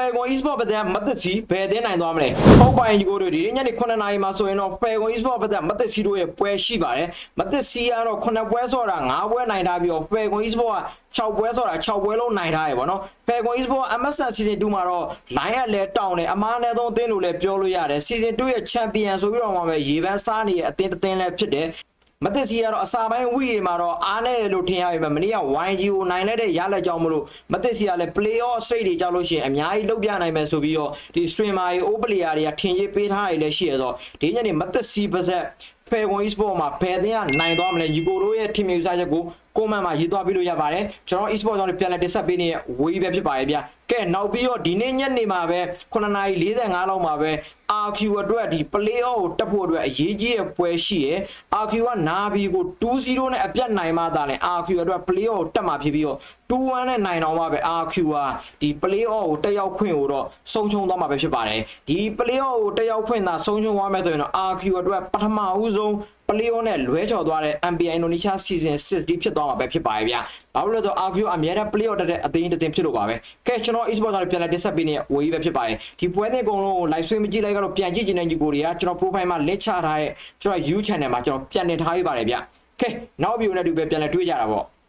Falcon Esport ဘက်ကမတ်တစီဘယ်တင်းနိုင်သွားမလဲဟုတ်ပါရင်ဒီကိုတို့ဒီညနေ9နာရီမှာဆိုရင်တော့ Falcon Esport ဘက်ကမတ်တစီတို့ရဲ့ပွဲရှိပါတယ်မတ်တစီကတော့9ပွဲဆော့တာ9ပွဲနိုင်ထားပြီးတော့ Falcon Esport က6ပွဲဆော့တာ6ပွဲလုံးနိုင်ထားရယ်ပေါ့နော် Falcon Esport MSN Season 2မှာတော့ line ကလည်းတောင်းတယ်အမားနဲ့သုံးအသင်းလို့လည်းပြောလို့ရတယ် Season 2ရဲ့ Champion ဆိုပြီးတော့မှပဲရေပန်းစားနေရဲ့အသင်းတစ်သင်းလည်းဖြစ်တယ် မသက်စီကတော့အစာပိုင်းဝီရီမှာတော့အားနဲ့လို့ထင်ရပေမဲ့မနေ့က YG ကိုနိုင်လိုက်တဲ့ရလက်ကြောင်းမလို့မသက်စီကလည်း play off straight တွေကြောက်လို့ရှိရင်အများကြီးလုတ်ပြနိုင်မယ်ဆိုပြီးတော့ဒီ streamer တွေ O player တွေကထင်ကြီးပေးထားရလည်းရှိရတော့ဒီညနေမသက်စီပါဇက်ဖယ်ကွန် e-sport မှာဘယ်သင်းကနိုင်သွားမလဲညီကိုတို့ရဲ့ team မျိုးစားချက်ကိုကိုမန်မှာရေးသွားပြီးလို့ရပါတယ်ကျွန်တော် e-sport ကြောင့်ပြန်လည်တင်ဆက်ပေးနေတဲ့ဝေးပဲဖြစ်ပါရဲ့ဗျ ကဲနောက်ပြီးတော့ဒီနေ့ညနေမှာပဲ9:45လောက်မှာပဲ RQ အတွက်ဒီ play off ကိုတက်ဖို့အတွက်အရေးကြီးတဲ့ပွဲရှိရယ် RQ ကနာဘီကို2-0နဲ့အပြတ်နိုင်မှသာလဲ RQ အတွက် play off ကိုတက်မှာဖြစ်ပြီးတော့2-1နဲ့နိုင်တော့မှပဲ RQ ကဒီ play off ကိုတက်ရောက်ခွင့်ကိုတော့ဆုံးရှုံးသွားမှာပဲဖြစ်ပါတယ်ဒီ play off ကိုတက်ရောက်ခွင့်သာဆုံးရှုံးသွားမယ်ဆိုရင်တော့ RQ အတွက်ပထမဦးဆုံး ပလီယိုနဲ့လွဲချော်သွားတဲ့ NBA Indonesia Season 6ဒီဖြစ်သွားမှာပဲဖြစ်ပါရဲ့ဗျာ။ဘာလို့လဲဆိုတော့ RQ အများနဲ့ပလီယိုတက်တဲ့အသိအတင်ဖြစ်လို့ပါပဲ။ကဲကျွန်တော် e-sport ကနေပြန်လာတင်ဆက်ပေးနေတဲ့ဝေးပဲဖြစ်ပါရဲ့။ဒီပွဲစဉ်အကုန်လုံးကို live stream ကြည့်လိုက်ကတော့ပြန်ကြည့်ကျင်တဲ့ညီကိုတွေကကျွန်တော် profile မှာ link ချထားတဲ့ကျွန်တော် YouTube channel မှာကျွန်တော်ပြန်တင်ထားပေးပါတယ်ဗျာ။ကဲနောက်ဗီဒီယိုနဲ့တူပဲပြန်လည်တွေ့ကြတာပေါ့။